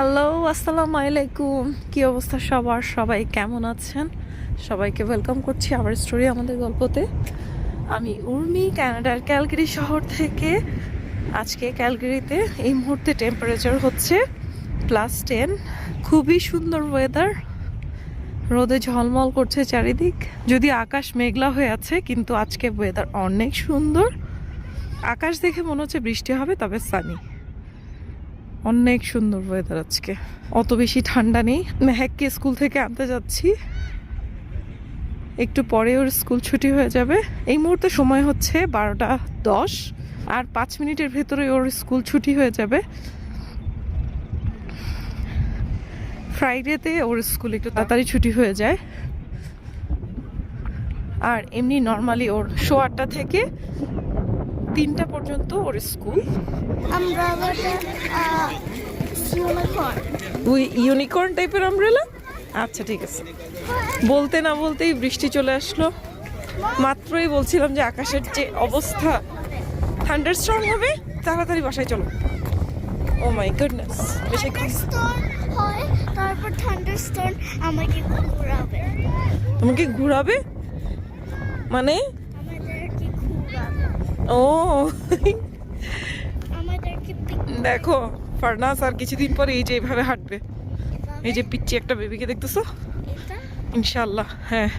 Hello আসসালামু আলাইকুম। কি অবস্থা সবার? সবাই কেমন আছেন? সবাইকে ওয়েলকাম করছি আবার স্টোরি আমাদের গল্পতে। আমি উর্মি কানাডার ক্যালগেরি শহর থেকে। আজকে ক্যালগেরিতে এই মুহূর্তে টেম্পারেচার হচ্ছে প্লাস টেন খুবই সুন্দর ওয়েদার রোদে ঝলমল করছে চারিদিক। যদি আকাশ মেঘলা হয়ে আছে, কিন্তু আজকে ওয়েদার অনেক সুন্দর। আকাশ দেখে মনে হচ্ছে বৃষ্টি হবে, তবে সানি অনেক সুন্দর ওয়েদার আজকে। অত বেশি ঠান্ডা নেই। মেহেককে স্কুল থেকে আনতে যাচ্ছি। একটু পরে ওর স্কুল ছুটি হয়ে যাবে। এই মুহূর্তে সময় হচ্ছে বারোটা দশ আর পাঁচ মিনিটের ভেতরে ওর স্কুল ছুটি হয়ে যাবে। ফ্রাইডেতে ওর স্কুল একটু তাড়াতাড়ি ছুটি হয়ে যায়। আর এমনি নর্মালি ওর শো আটটা থেকে তিনটা পর্যন্ত ওর স্কুল। আমরা ওই ইউনিকর্ন টাইপের আমব্রেলা আচ্ছা ঠিক আছে। বলতে না বলতেই বৃষ্টি চলে আসলো। মাত্রই বলছিলাম যে আকাশের যে অবস্থা থান্ডার স্টর্ম হবে তাড়াতাড়ি বাসায় চলো। ও মাই গুডনেস বেশি হয় তারপর আমাকে ঘুরাবে। তোমাকে ঘুরাবে? মানে ও। দেখো ফারনাস আর কিছুদিন পরে এই যে এইভাবে হাঁটবে। এই যে পিচ্ছি একটা বেবিকে দেখতেছো? ইনশাল্লাহ হ্যাঁ।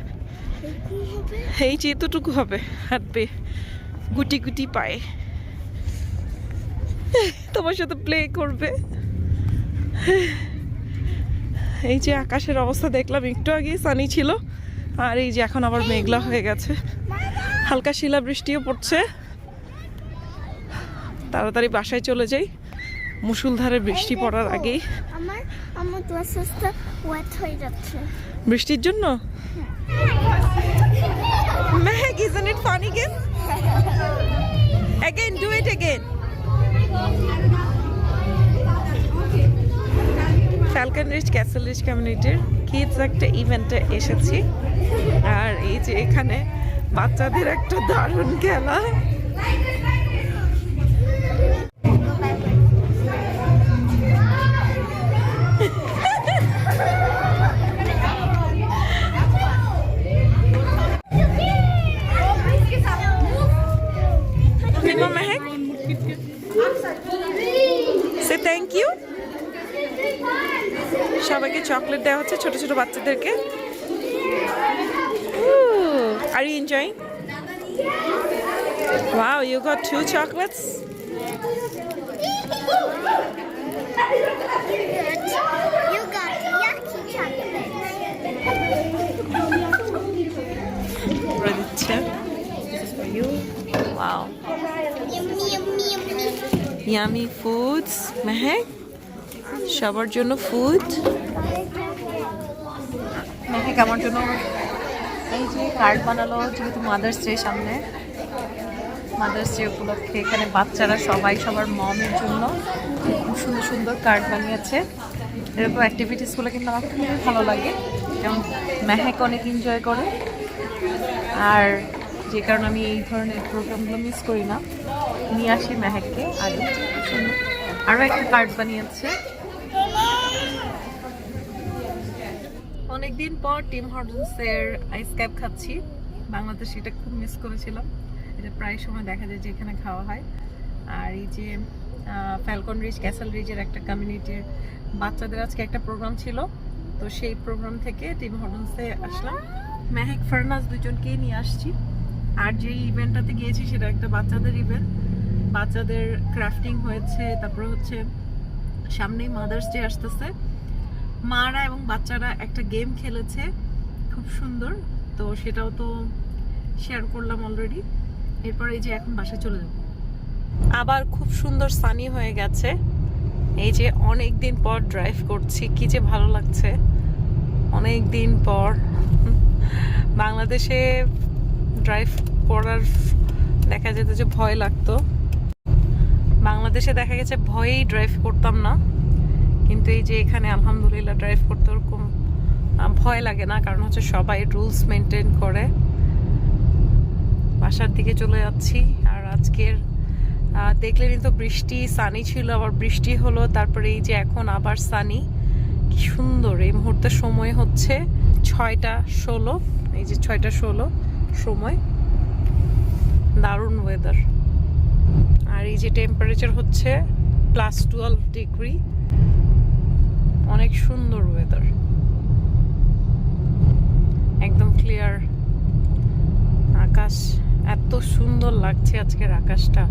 এই যে এতটুকু হবে হাঁটবে। গুটি গুটি পায়ে। তোমার সাথে প্লে করবে। এই যে আকাশের অবস্থা দেখলাম একটু আগে সানি ছিল। আর এই যে এখন আবার মেঘলা হয়ে গেছে। হালকা শিলা বৃষ্টিও পড়ছে। তাড়াতাড়ি বাসায় চলে যাই। মুসুলধারে বৃষ্টি পড়ার আগেই। আমার আমার গ্লাসেসটা ওয়েট হয়ে যাচ্ছে। বৃষ্টির জন্য? Mehek isn't it fun again? Again do it again. Falcon Ridge Castle Ridge কমিউনিটির কিডস একটা ইভেন্টে এসেছি। আর এই যে এখানে বাচ্চাদের একটা দারুণ খেলা। চকলেট দেওয়া হচ্ছে ছোট ছোট বাচ্চাদেরকে। Are you enjoying wow you got two chocolates সবার জন্য ফুড মেহেক আমার জন্য এই যে কার্ড বানালো, যেহেতু মাদার্স ডে সামনে মাদার্স ডে উপলক্ষে এখানে বাচ্চারা সবাই, সবার মমের জন্য খুব সুন্দর সুন্দর কার্ড বানিয়েছে। এরকম অ্যাক্টিভিটিসগুলো কিন্তু আমার খুবই ভালো লাগে। যেমন মেহেক অনেক এনজয় করে। আর যে কারণে আমি এই ধরনের প্রোগ্রামগুলো মিস করি না। নিয়ে আসি মেহেককে। আর আরও একটা কার্ড বানিয়েছে। অনেকদিন পর টিম হর্ডন্সের আইস ক্যাপ খাচ্ছি। বাংলাদেশে এটা খুব মিস করেছিলাম। এটা প্রায় সময় দেখা যায় যে এখানে খাওয়া হয়। আর এই যে ফ্যালকন রিচ ক্যাসেল রিজের একটা কমিউনিটির বাচ্চাদের আজকে একটা প্রোগ্রাম ছিল। তো সেই প্রোগ্রাম থেকে টিম হর্ডন্সে আসলাম। মেহেক ফারনাজ দুজনকেই নিয়ে আসছি। আর যে ইভেন্টটাতে গিয়েছি সেটা একটা বাচ্চাদের ইভেন্ট বাচ্চাদের ক্রাফটিং হয়েছে। তারপরে হচ্ছে সামনেই মাদার্স ডে আসতেছে। মারা এবং বাচ্চারা একটা গেম খেলেছে, খুব সুন্দর। তো সেটাও তো শেয়ার করলাম অলরেডি এরপর এই যে এখন বাসা চলে যাব। আবার খুব সুন্দর সানি হয়ে গেছে। এই যে অনেক দিন পর ড্রাইভ করছি, কি যে ভালো লাগছে। অনেক দিন পর। বাংলাদেশে ড্রাইভ করার দেখা যেত যে ভয় লাগতো। বাংলাদেশে দেখা গেছে ভয়েই ড্রাইভ করতাম না। কিন্তু এই যে এখানে আলহামদুলিল্লাহ ড্রাইভ করতে ওরকম ভয় লাগে না, কারণ হচ্ছে সবাই রুলস মেনটেন করে। বাসার দিকে চলে যাচ্ছি, আর আজকের দেখলেনই তো বৃষ্টি সানি ছিল, আবার বৃষ্টি হলো, তারপরে এই যে এখন আবার সানি কি সুন্দর, এই মুহূর্তে সময় হচ্ছে ছয়টা ষোলো, এই যে ছয়টা ষোলো সময়। দারুণ ওয়েদার আর এই যে টেম্পারেচার হচ্ছে প্লাস টুয়েলভ ডিগ্রি অনেক সুন্দর ওয়েদার একদম ক্লিয়ার আকাশ এত সুন্দর লাগছে আজকের আকাশটা।